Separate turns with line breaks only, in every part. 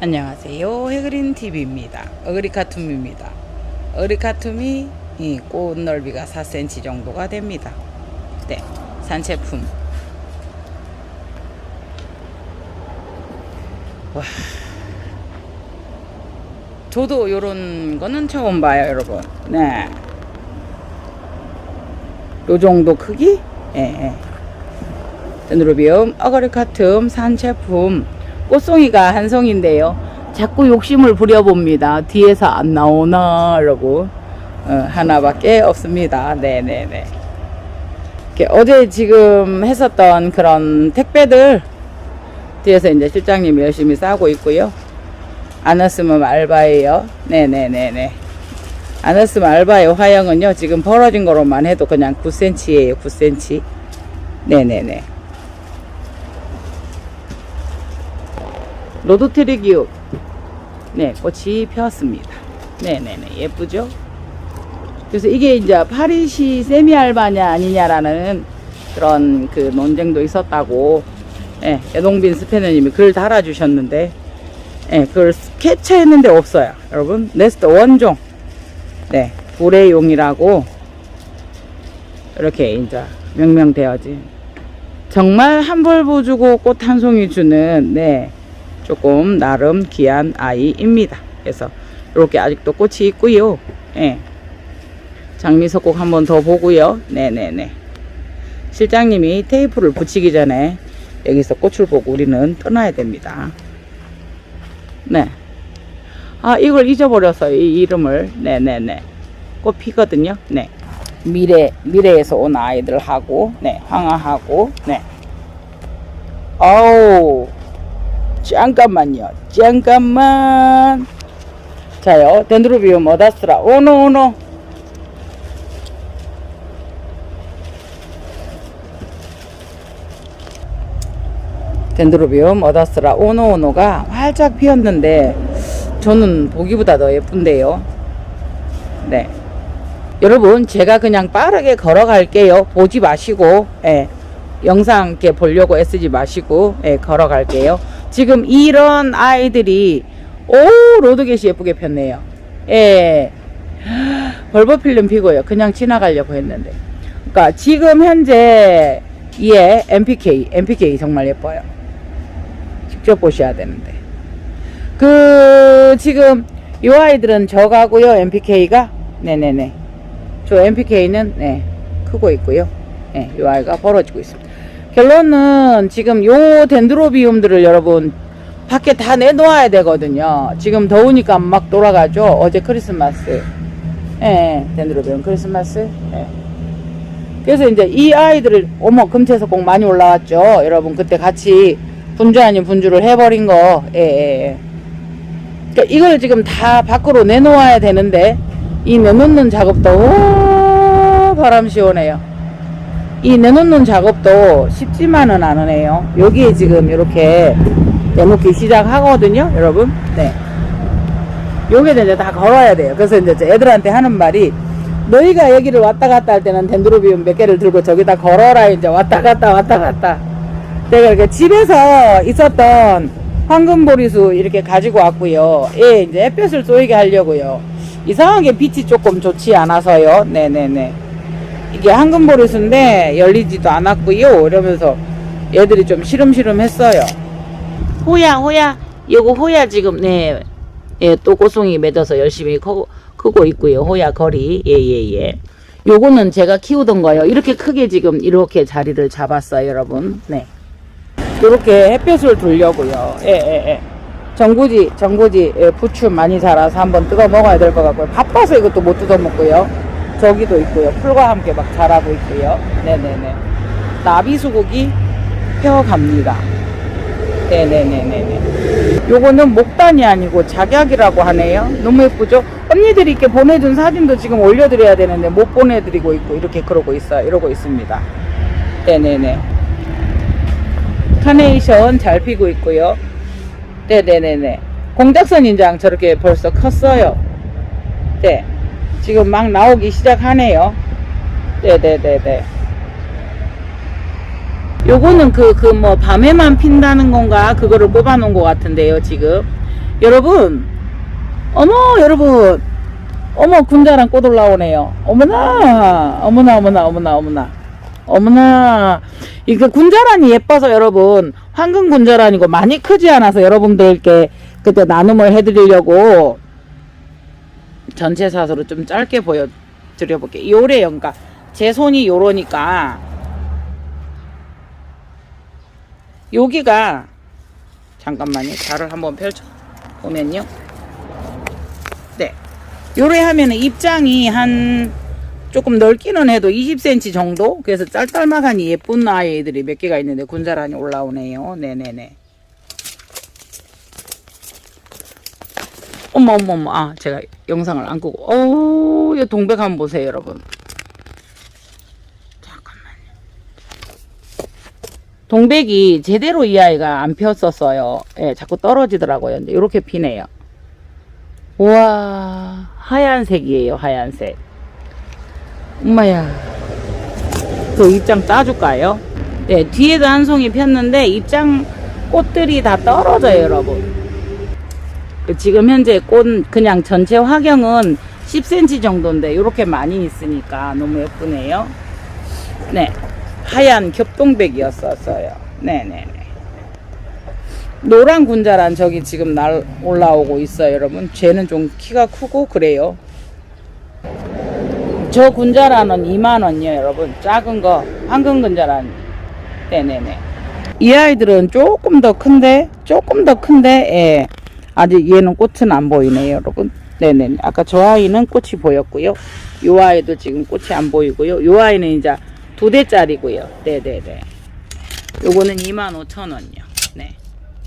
안녕하세요. 해그린 TV입니다. 어그리카툼입니다. 어그리카툼이 이꽃 넓이가 4cm 정도가 됩니다. 네, 산채품. 와, 저도 요런 거는 처음 봐요, 여러분. 네, 요 정도 크기? 예, 예. 데누르비움 어거리카툼 산채품 꽃송이가 한 송인데요. 자꾸 욕심을 부려봅니다. 뒤에서 안 나오나 라고 어, 하나밖에 없습니다. 네네네. 어제 지금 했었던 그런 택배들 뒤에서 이제 실장님이 열심히 싸고 있고요. 안 왔으면 알바예요. 네네네네. 안 왔으면 알바의 화형은요. 지금 벌어진 거로만 해도 그냥 9cm예요. 9cm. 네네네. 로드트리기우 네 꽃이 피었습니다. 네네네 예쁘죠? 그래서 이게 이제 파리시 세미 알바냐 아니냐라는 그런 그 논쟁도 있었다고 예, 여동빈 스패너님이 글 달아주셨는데 예, 그걸 캐치했는데 없어요 여러분. 네스트 원종. 네 불의용이라고 이렇게 이제 명명되어진. 정말 한벌 주고 꽃 한 송이 주는 네 조금 나름 귀한 아이입니다. 그래서 이렇게 아직도 꽃이 있고요. 예. 장미석 꼭 한번 더 보고요. 네네네. 실장님이 테이프를 붙이기 전에 여기서 꽃을 보고 우리는 떠나야 됩니다. 네. 아, 이걸 잊어버렸어요. 이 이름을. 네네네. 꽃 피거든요. 네. 미래, 미래에서 온 아이들하고, 네. 황화하고, 네. 어우. 잠깐만요. 잠깐만. 자요. 덴드로비움 어다스라. 오노 오노. 덴드로비움 어다스라 오노 오노가 활짝 피었는데 저는 보기보다 더 예쁜데요. 네. 여러분 제가 그냥 빠르게 걸어갈게요. 보지 마시고 예. 영상 이렇게 보려고 애쓰지 마시고 예, 걸어갈게요. 지금 이런 아이들이 오 로드겟이 예쁘게 폈네요. 예. 벌버 필름 피고요. 그냥 지나가려고 했는데. 그러니까 지금 현재 얘 MPK, MPK 정말 예뻐요. 직접 보셔야 되는데. 그 지금 이 아이들은 저가고요. MPK가 네네네. 저 MPK는 네 크고 있고요. 네, 이 아이가 벌어지고 있습니다. 결론은 지금 요 덴드로비움들을 여러분 밖에 다 내놓아야 되거든요. 지금 더우니까 막 돌아가죠. 어제 크리스마스. 예, 네, 덴드로비움 크리스마스. 예. 그래서 이제 이 아이들을 어머 금태석 꼭 많이 올라왔죠. 여러분 그때 같이 분주 아닌 분주를 해버린 거. 예, 예, 예. 그러니까 이걸 지금 다 밖으로 내놓아야 되는데 이 내놓는 작업도 오 바람 시원해요. 이 내놓는 작업도 쉽지만은 않으네요. 여기에 지금 이렇게 내놓기 시작하거든요, 여러분. 네. 요게 이제 다 걸어야 돼요. 그래서 이제 애들한테 하는 말이 너희가 여기를 왔다 갔다 할 때는 덴드로비움 몇 개를 들고 저기다 걸어라 이제 왔다 갔다 왔다 갔다. 내가 이렇게 집에서 있었던 황금보리수 이렇게 가지고 왔고요. 예, 이제 햇볕을 쏘이게 하려고요. 이상하게 빛이 조금 좋지 않아서요. 네네네. 이게 황금 보리수인데 열리지도 않았고요. 이러면서 얘들이 좀 시름시름 했어요. 호야, 호야. 요거 호야 지금, 네. 예, 또 꽃송이 맺어서 열심히 커, 크고 있고요. 호야 거리. 예, 예, 예. 요거는 제가 키우던 거요. 이렇게 크게 지금 이렇게 자리를 잡았어요, 여러분. 네. 이렇게 햇볕을 두려고요. 예, 예, 예. 정구지, 정구지, 예, 부추 많이 자라서 한번 뜯어 먹어야 될 것 같고요. 바빠서 이것도 못 뜯어 먹고요. 저기도 있고요. 풀과 함께 막 자라고 있고요. 네네네. 나비 수국이 펴갑니다. 네네네네네. 요거는 목단이 아니고 작약이라고 하네요. 너무 예쁘죠? 언니들이 이렇게 보내준 사진도 지금 올려드려야 되는데 못 보내드리고 있고 이렇게 그러고 있어요. 이러고 있습니다. 네네네. 카네이션 잘 피고 있고요. 네네네네. 공작선 인장 저렇게 벌써 컸어요. 네. 지금 막 나오기 시작하네요. 네네네네. 요거는 그, 그 뭐, 밤에만 핀다는 건가? 그거를 뽑아 놓은 것 같은데요, 지금. 여러분, 어머, 여러분, 어머, 군자랑 꽃 올라오네요. 어머나, 어머나, 어머나, 어머나, 어머나. 어머나, 이거 군자란이 예뻐서 여러분, 황금 군자란이고 많이 크지 않아서 여러분들께 그때 나눔을 해드리려고 전체 사서로 좀 짧게 보여드려 볼게요. 요래 연가. 제 손이 요러니까, 여기가, 잠깐만요. 자를 한번 펼쳐 보면요. 네. 요래 하면은 입장이 한 조금 넓기는 해도 20cm 정도? 그래서 짤짤막하니 예쁜 아이들이 몇 개가 있는데 군자란이 올라오네요. 네네네. 어머, 어머, 어머. 아, 제가 영상을 안 끄고. 어우, 이 동백 한번 보세요, 여러분. 잠깐만요. 동백이 제대로 이 아이가 안 폈었어요. 예, 자꾸 떨어지더라고요. 근데 이렇게 피네요. 우와, 하얀색이에요, 하얀색. 엄마야. 그 입장 따줄까요? 네, 뒤에도 한 송이 폈는데 입장 꽃들이 다 떨어져요, 여러분. 그 지금 현재 꽃 그냥 전체 화경은 10cm 정도인데 이렇게 많이 있으니까 너무 예쁘네요. 네, 하얀 겹동백이었었어요. 네네네. 노란 군자란 저기 지금 날 올라오고 있어요, 여러분. 쟤는 좀 키가 크고 그래요. 저 군자란은 2만원이요, 여러분. 작은 거, 황금 군자란. 네네네. 이 아이들은 조금 더 큰데, 조금 더 큰데, 예. 아직 얘는 꽃은 안 보이네요, 여러분. 네네. 아까 저 아이는 꽃이 보였고요. 요 아이도 지금 꽃이 안 보이고요. 요 아이는 이제 두 대짜리고요. 네네네. 요거는 25,000원이요. 네.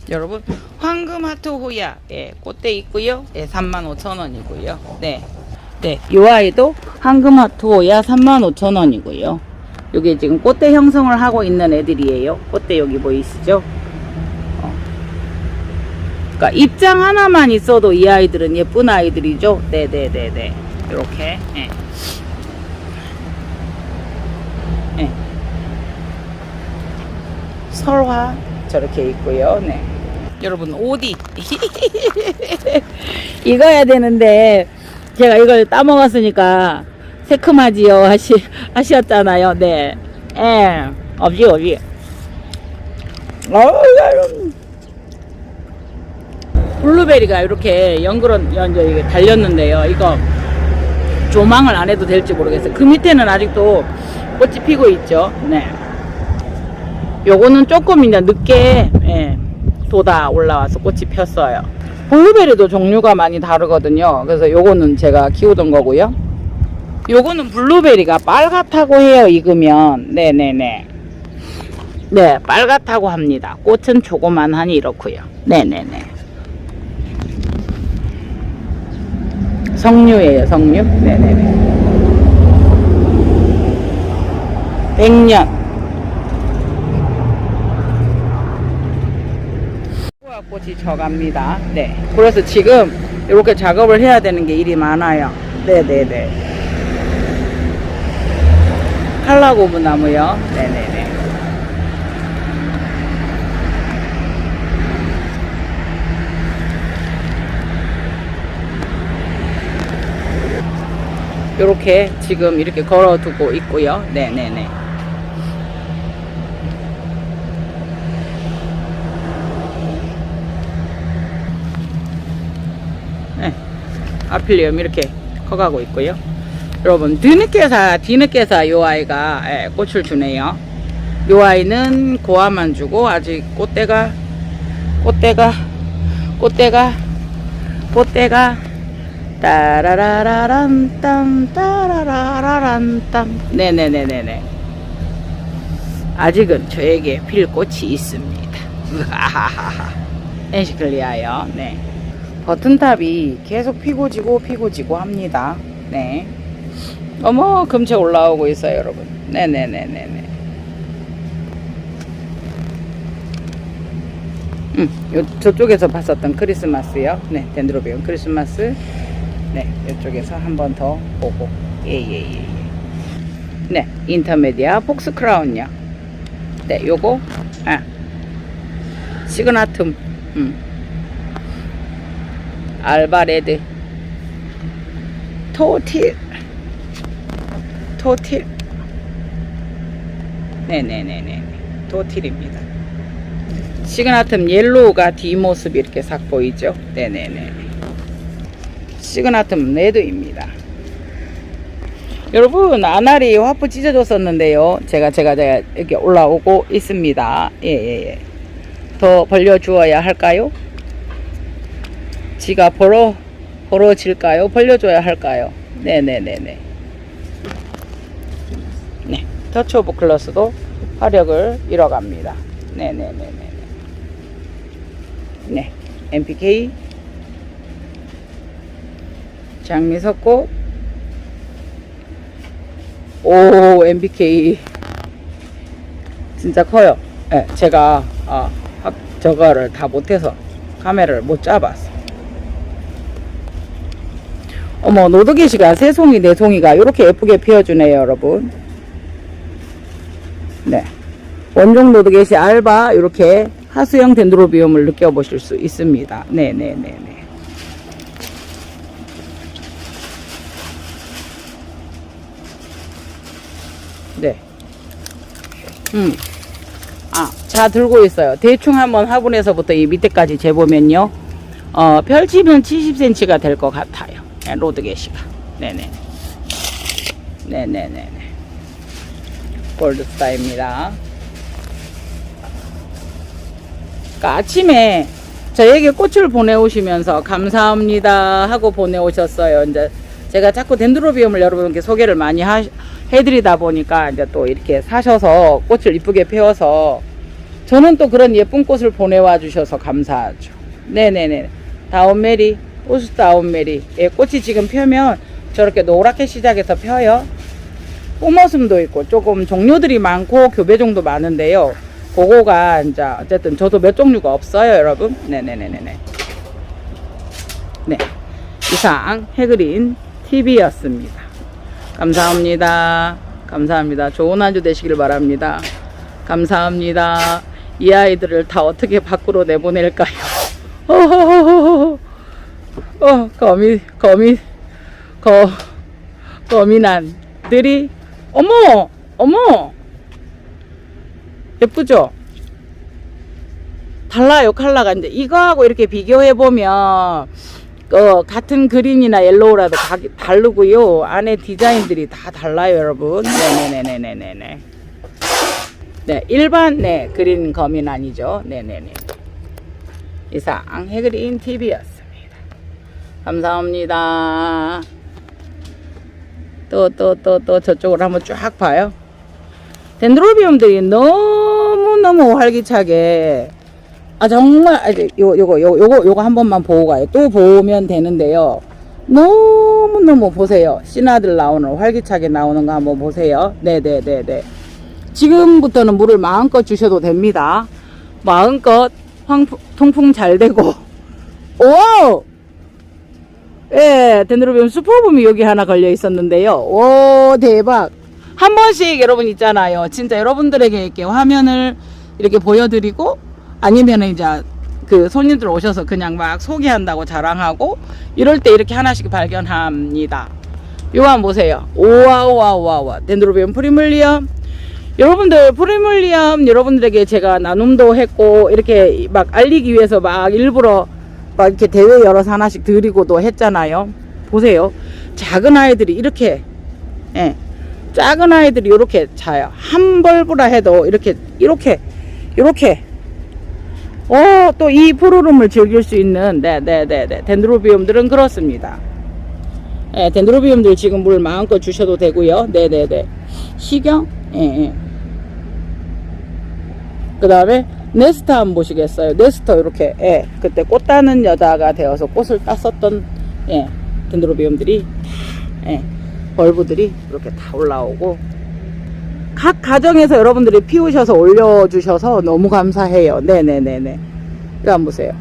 여러분, 황금 하트 호야, 예, 꽃대 있고요. 예, 35,000원이고요. 네. 네, 요 아이도 황금 하트 호야 35,000원이고요. 요게 지금 꽃대 형성을 하고 있는 애들이에요. 꽃대 여기 보이시죠? 어. 그러니까 입장 하나만 있어도 이 아이들은 예쁜 아이들이죠. 네네네네. 이렇게. 예. 예. 설화 저렇게 있고요. 네. 여러분 옷이 익어야 되는데 제가 이걸 따먹었으니까 새큼하지요 하시 하셨잖아요. 네. 예. 없지 없지. 어우, 블루베리가 이렇게 연그런 연저 이게 달렸는데요. 이거 조망을 안 해도 될지 모르겠어요. 그 밑에는 아직도 꽃이 피고 있죠. 네. 요거는 조금 이제 늦게 예, 돋아 올라와서 꽃이 폈어요. 블루베리도 종류가 많이 다르거든요. 그래서 요거는 제가 키우던 거고요. 요거는 블루베리가 빨갛다고 해요. 익으면 네네네. 네, 빨갛다고 합니다. 꽃은 조그만하니 이렇고요. 네네네. 석류예요, 석류. 네네네. 백년. 꽃이 져갑니다. 네. 그래서 지금 이렇게 작업을 해야 되는 게 일이 많아요. 네네네. 칼라고무 나무요. 네네네. 이렇게 지금 이렇게 걸어두고 있고요. 네네네. 네. 아필리엄 이렇게 커가고 있고요. 여러분 뒤늦게 사 뒤늦게 사 요 아이가 예, 꽃을 주네요. 요 아이는 고아만 주고 아직 꽃대가 꽃대가 꽃대가 꽃대가 따라라라란 땀 따라라라란 땀 네네네네네 아직은 저에게 필 꽃이 있습니다. 엔시클리아요. 네. 버튼탑이 계속 피고 지고 피고 지고 합니다. 네. 어머, 금채 올라오고 있어요, 여러분. 네네네네네. 음, 요, 저쪽에서 봤었던 크리스마스요. 네, 덴드로비움 크리스마스. 네, 이쪽에서 한 번 더 보고. 예, 예, 예, 예. 네, 인터메디아 폭스 크라운요. 네, 요거, 아, 시그나툼. 음. 알바레드 토틸 토틸 네네네네 토틸입니다 시그나텀 옐로우가 뒷모습이 이렇게 싹 보이죠 네네네 시그나텀 레드입니다 여러분 아날이 화프 찢어졌었는데요 제가 제가 이렇게 올라오고 있습니다 예예 예 더 벌려 주어야 할까요? 지가 벌어 벌어질까요? 벌려줘야 할까요? 네네네네. 네, 터치 오브 클러스도 화력을 잃어갑니다. 네네네네. 네, MPK 장미석고 오 MPK 진짜 커요. 네, 제가 아, 합- 저거를 다 못해서 카메라를 못 잡았어. 어머 노드게시가 세 송이 네 송이가 이렇게 예쁘게 피어주네요 여러분 네 원종 노드게시 알바 이렇게 하수형 덴드로비움을 느껴보실 수 있습니다 네네네네 네. 음. 아, 자 들고 있어요. 대충 한번 화분에서부터 이 밑에까지 재보면요. 어, 펼치면 70cm가 될 것 같아요. 네, 로드 게시가. 네네. 네 네네네. 골드스타입니다. 그러니까 아침에 저에게 꽃을 보내오시면서 감사합니다 하고 보내오셨어요. 이제 제가 자꾸 덴드로비움을 여러분께 소개를 많이 하, 해드리다 보니까 이제 또 이렇게 사셔서 꽃을 이쁘게 피워서 저는 또 그런 예쁜 꽃을 보내와 주셔서 감사하죠. 네네네. 다운메리, 우스 다운메리. 예, 꽃이 지금 펴면 저렇게 노랗게 시작해서 펴요. 꽃모습도 있고 조금 종류들이 많고 교배종도 많은데요. 그거가 이제 어쨌든 저도 몇 종류가 없어요, 여러분. 네네네네네. 네. 이상 해그린 TV였습니다. 감사합니다. 감사합니다. 좋은 한 주 되시길 바랍니다. 감사합니다. 이 아이들을 다 어떻게 밖으로 내보낼까요? 어허허허허. 어, 거미, 거미, 거, 거미난들이, 어머! 어머! 예쁘죠? 달라요, 컬러가. 이제 이거하고 이렇게 비교해보면, 어, 같은 그린이나 옐로우라도 가, 다르고요. 안에 디자인들이 다 달라요, 여러분. 네네네네네네. 네, 일반, 네, 그린 거민 아니죠. 네네네. 이상, 해그린 TV였습니다. 감사합니다. 또, 또, 또, 또 저쪽으로 한번 쫙 봐요. 덴드로비움들이 너무너무 활기차게 아 정말 아, 요 요거 요 요거 요거 한 번만 보고 가요. 또 보면 되는데요. 너무 너무 보세요. 신화들 나오는 활기차게 나오는 거 한번 보세요. 네, 네, 네, 네. 지금부터는 물을 마음껏 주셔도 됩니다. 마음껏 황풍, 통풍 잘 되고. 오! 예, 덴드로비움 슈퍼붐이 여기 하나 걸려 있었는데요. 오, 대박. 한 번씩 여러분 있잖아요. 진짜 여러분들에게 이렇게 화면을 이렇게 보여드리고 아니면 이제 그 손님들 오셔서 그냥 막 소개한다고 자랑하고 이럴 때 이렇게 하나씩 발견합니다. 요거 한번 보세요. 오와 오와 오와 오와 덴드로비움 프리물리엄 여러분들 프리물리엄 여러분들에게 제가 나눔도 했고 이렇게 막 알리기 위해서 막 일부러 막 이렇게 대회 열어서 하나씩 드리고도 했잖아요. 보세요. 작은 아이들이 이렇게 예. 작은 아이들이 이렇게 자요. 한 벌브라 해도 이렇게 이렇게 이렇게 어, 또이 푸르름을 즐길 수 있는, 네, 네, 네, 네. 덴드로비움들은 그렇습니다. 예, 덴드로비움들 지금 물 마음껏 주셔도 되고요. 네, 네, 네. 시경? 예, 예. 그 다음에 네스터 한번 보시겠어요. 네스터 이렇게, 예. 그때 꽃 따는 여자가 되어서 꽃을 땄었던, 예. 덴드로비움들이, 예. 벌브들이 이렇게 다 올라오고, 각 가정에서 여러분들이 피우셔서 올려주셔서 너무 감사해요. 네네네네. 이거 한번 보세요.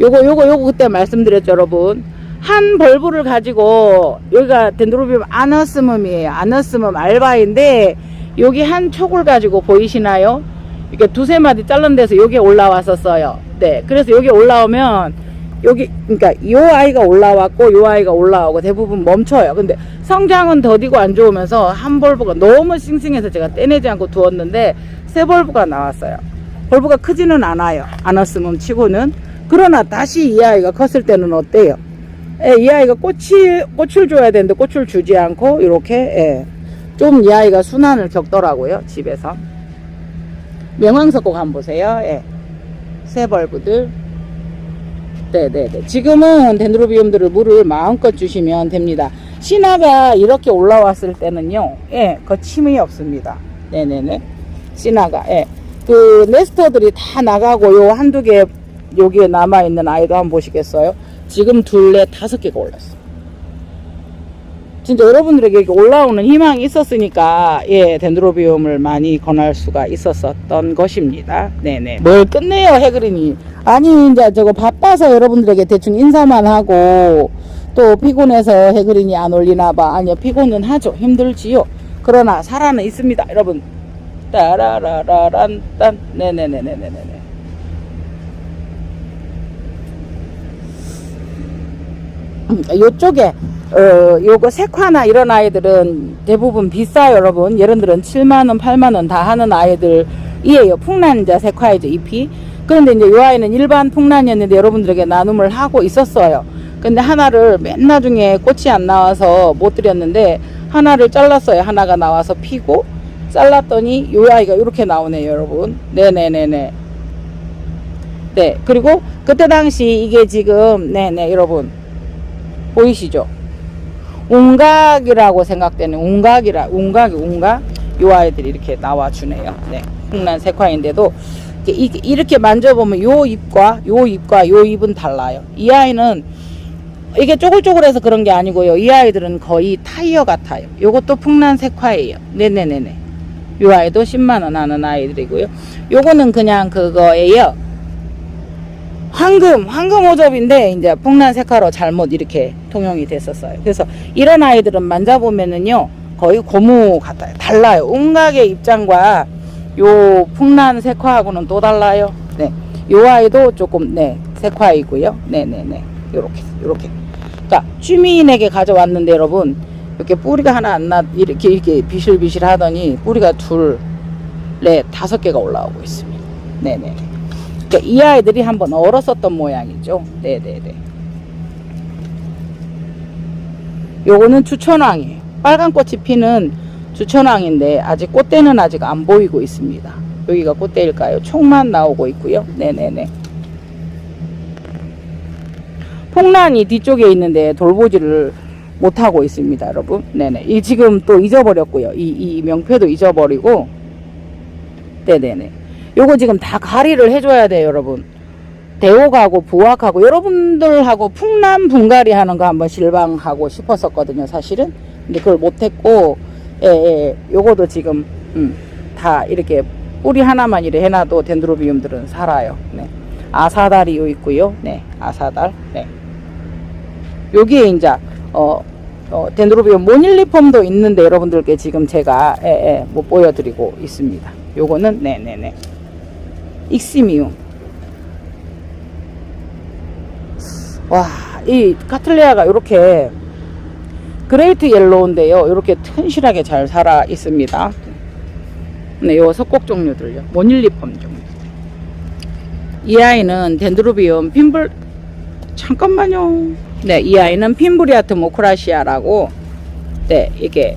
요거, 요거, 요거 그때 말씀드렸죠, 여러분. 한 벌브를 가지고, 여기가 덴드로비움 아너스멈이에요. 아너스멈 알바인데, 여기 한 촉을 가지고 보이시나요? 이렇게 두세 마디 잘른 데서 여기에 올라왔었어요. 네. 그래서 여기 올라오면, 여기 그러니까 요 아이가 올라왔고 요 아이가 올라오고 대부분 멈춰요. 근데 성장은 더디고 안 좋으면서 한 벌브가 너무 싱싱해서 제가 떼내지 않고 두었는데 새 벌브가 나왔어요. 벌브가 크지는 않아요. 안 왔으면 치고는 그러나 다시 이 아이가 컸을 때는 어때요? 예, 이 아이가 꽃이 꽃을 줘야 되는데 꽃을 주지 않고 이렇게 예, 좀이 아이가 순환을 겪더라고요 집에서 명왕석곡 한번 보세요. 예. 새 벌브들 네네네. 지금은 덴드로비움들을 물을 마음껏 주시면 됩니다. 신화가 이렇게 올라왔을 때는요, 예, 거침이 없습니다. 네네네. 신화가, 예. 그, 네스터들이 다 나가고, 요 한두 개, 여기에 남아있는 아이도 한번 보시겠어요? 지금 둘, 넷, 다섯 개가 올랐어. 진짜 여러분들에게 올라오는 희망이 있었으니까 예 덴드로비움을 많이 권할 수가 있었었던 것입니다. 네네. 뭘 끝내요 해그린이. 아니 이제 저거 바빠서 여러분들에게 대충 인사만 하고 또 피곤해서 해그린이 안 올리나 봐. 아니요 피곤은 하죠. 힘들지요. 그러나 살아는 있습니다, 여러분. 따라라라란 딴 네네네네네네. 음, 요쪽에 어 요거 색화나 이런 아이들은 대부분 비싸요 여러분. 얘네들은 7만원 8만원 다 하는 아이들이에요. 풍란자 색화이죠 잎이 그런데 이제 요 아이는 일반 풍란이었는데 여러분들에게 나눔을 하고 있었어요. 근데 하나를 맨 나중에 꽃이 안 나와서 못 드렸는데 하나를 잘랐어요. 하나가 나와서 피고 잘랐더니 요 아이가 이렇게 나오네요 여러분. 네네네네. 네 그리고 그때 당시 이게 지금 네네 여러분. 보이시죠? 웅각이라고 생각되는 웅각이라 웅각이 웅각 요 아이들이 이렇게 나와 주네요. 네. 풍란 색화인데도 이렇게, 이렇게 만져보면 요 잎과 요 잎과 요 잎은 달라요. 이 아이는 이게 쪼글쪼글해서 그런 게 아니고요. 이 아이들은 거의 타이어 같아요. 요것도 풍란 색화예요. 네네네네. 요 아이도 10만원 하는 아이들이고요. 요거는 그냥 그거예요. 황금, 황금 호접인데 이제 풍란 색화로 잘못 이렇게 통용이 됐었어요. 그래서 이런 아이들은 만져보면은요 거의 고무 같아요. 달라요. 웅각의 입장과 요 풍란 색화하고는 또 달라요. 네, 요 아이도 조금 네 색화이고요. 네네네 요렇게 요렇게. 그러니까 취미인에게 가져왔는데 여러분 이렇게 뿌리가 하나 안 나 이렇게 이렇게 비실비실 하더니 뿌리가 둘, 넷, 다섯 개가 올라오고 있습니다. 네네. 그러니까 이 아이들이 한번 얼었었던 모양이죠. 네네네. 요거는 주천왕이에요. 빨간 꽃이 피는 주천왕인데 아직 꽃대는 아직 안 보이고 있습니다. 여기가 꽃대일까요? 총만 나오고 있고요. 네네네. 폭란이 뒤쪽에 있는데 돌보지를 못하고 있습니다, 여러분. 네네. 이 지금 또 잊어버렸고요. 이, 이 명패도 잊어버리고. 네네네. 요거 지금 다 가리를 해줘야 돼요, 여러분. 대옥하고 부학하고 여러분들하고 풍남 분갈이 하는 거 한번 실방하고 싶었었거든요, 사실은. 근데 그걸 못했고, 예, 예, 요거도 지금, 음, 다 이렇게 뿌리 하나만 이래 해놔도 덴드로비움들은 살아요. 네. 아사달이 요 있고요. 네, 아사달. 네. 여기에 이제, 어, 어, 덴드로비움 모닐리폼도 있는데 여러분들께 지금 제가, 예, 예, 못 보여드리고 있습니다. 요거는, 네네네. 익시미움. 와, 이 카틀레아가 이렇게 그레이트 옐로우인데요. 이렇게 튼실하게 잘 살아 있습니다. 네, 요 석곡 종류들요. 모닐리폼 종류. 이 아이는 덴드로비움 핀불 잠깐만요. 네, 이 아이는 핀브리아트 모크라시아라고 네, 이게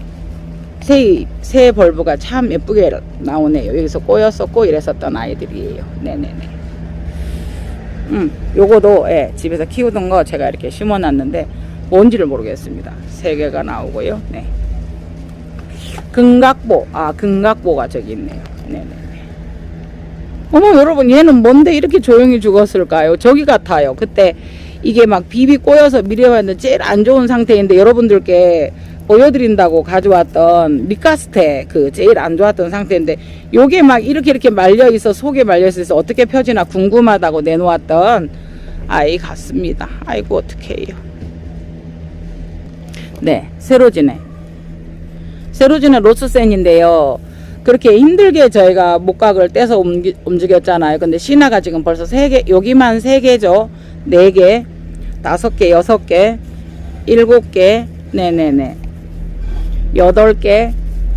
새, 새 벌브가 참 예쁘게 나오네요. 여기서 꼬였었고 이랬었던 아이들이에요. 네네네. 음, 요거도 예, 집에서 키우던 거 제가 이렇게 심어놨는데 뭔지를 모르겠습니다. 세 개가 나오고요. 네. 금각보, 아 금각보가 저기 있네요. 네네. 어머 여러분 얘는 뭔데 이렇게 조용히 죽었을까요? 저기 같아요. 그때 이게 막 비비 꼬여서 미려왔는데 제일 안 좋은 상태인데 여러분들께 보여드린다고 가져왔던 리카스테 그 제일 안 좋았던 상태인데 요게 막 이렇게 이렇게 말려 있어 속에 말려 있어서 어떻게 펴지나 궁금하다고 내놓았던 아이 같습니다. 아이고 어떡해요. 네, 세로지네. 세로지네 로스센인데요. 그렇게 힘들게 저희가 목각을 떼서 움기, 움직였잖아요. 근데 신화가 지금 벌써 세 개, 여기만 세 개죠. 네 개. 다섯 개, 여섯 개, 일곱 개, 네네네. 여덟 개,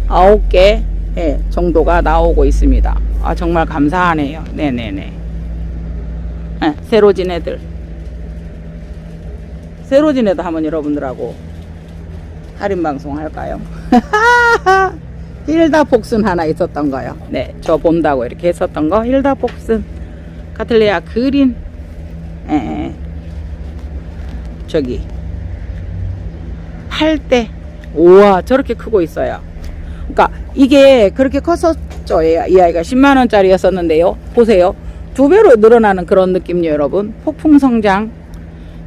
아홉 개, 예, 정도가 나오고 있습니다. 아, 정말 감사하네요. 네네네. 예, 새로 진 애들. 새로 진 애들 한번 여러분들하고 할인 방송 할까요? 힐다 복순 하나 있었던 거요. 네, 저 본다고 이렇게 했었던 거. 힐다 복순. 카틀레아 그린. 예, 예. 저기. 8대. 우와, 저렇게 크고 있어요. 그러니까 이게 그렇게 컸었죠. 이이 아이가 10만 원짜리였었는데요. 보세요. 두 배로 늘어나는 그런 느낌요, 여러분. 폭풍 성장.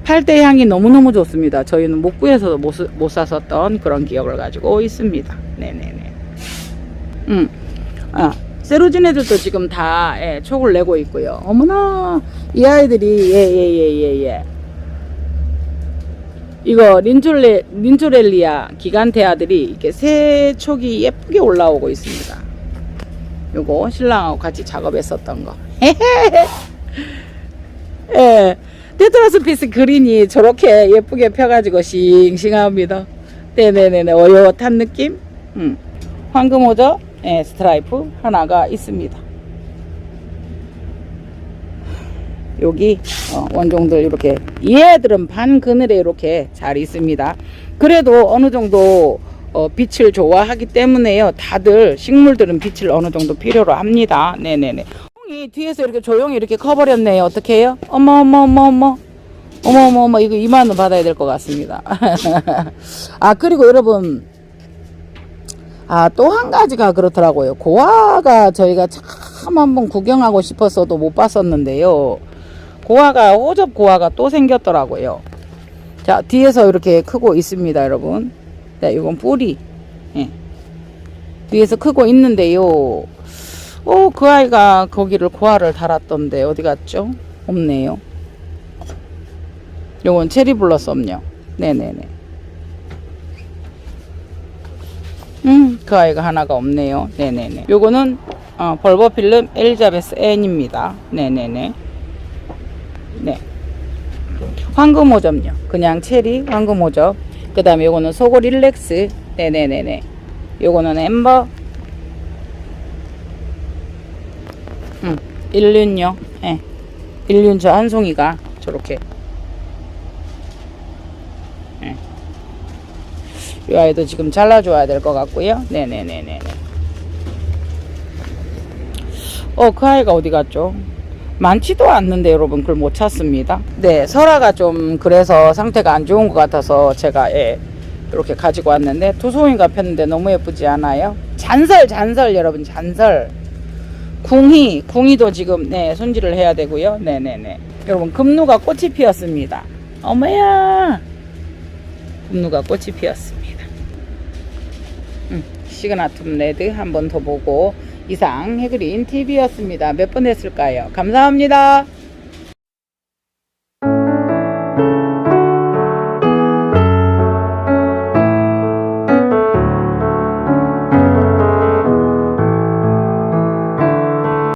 8대 향이 너무너무 좋습니다. 저희는 못 구해서도 못, 쓰- 못 샀었던 그런 기억을 가지고 있습니다. 네네네. 음. 아, 세로진 애들도 지금 다 예, 촉을 내고 있고요. 어머나, 이 아이들이 예예예예 예. 이거 린졸레 린조렐리아 기간테아들이 이렇게 새 촉이 예쁘게 올라오고 있습니다. 요거 신랑하고 같이 작업했었던 거. 예. 테트라스피스 그린이 저렇게 예쁘게 펴가지고 싱싱합니다. 네네네네. 어여탄 느낌? 음. 황금오저 예, 스트라이프 하나가 있습니다. 여기 어, 원종들 이렇게 얘들은 반 그늘에 이렇게 잘 있습니다. 그래도 어느 정도 어, 빛을 좋아하기 때문에요. 다들 식물들은 빛을 어느 정도 필요로 합니다. 네네네. 이 뒤에서 이렇게 조용히 이렇게 커버렸네요. 어떻게 해요? 어머 어머 어머 어머 어머 어머 어머 이거 2만 원 받아야 될 것 같습니다. 아 그리고 여러분 아 또 한 가지가 그렇더라고요. 고아가 저희가 참 한번 구경하고 싶었어도 못 봤었는데요. 고아가 호접 고아가 또 생겼더라고요. 자 뒤에서 이렇게 크고 있습니다, 여러분. 네, 이건 뿌리. 예. 뒤에서 크고 있는데요. 어, 그 아이가 거기를 고아를 달았던데 어디 갔죠? 없네요. 요건 체리 블러썸요. 네네네. 음, 그 아이가 하나가 없네요. 네네네. 요거는 어, 벌버필름 엘자베스 N입니다. 네네네. 네. 황금오점요. 그냥 체리 황금오점. 그 다음에 요거는 소고 릴렉스. 네네네네. 요거는 엠버. 음, 일륜요. 예. 일륜 저 한 송이가 저렇게. 예. 이 아이도 지금 잘라줘야 될 것 같고요. 네네네네. 어, 그 아이가 어디 갔죠? 많지도 않는데 여러분 그걸 못 찾습니다. 네, 설아가 좀 그래서 상태가 안 좋은 것 같아서 제가 예, 이렇게 가지고 왔는데 두 송이가 폈는데 너무 예쁘지 않아요? 잔설, 잔설 여러분 잔설. 궁이, 궁이도 지금 네 손질을 해야 되고요. 네네네. 여러분 금누가 꽃이 피었습니다. 어머야, 금누가 꽃이 피었습니다. 음, 시그나툼 레드 한 번 더 보고 이상 해그린 TV였습니다. 몇 번 했을까요? 감사합니다.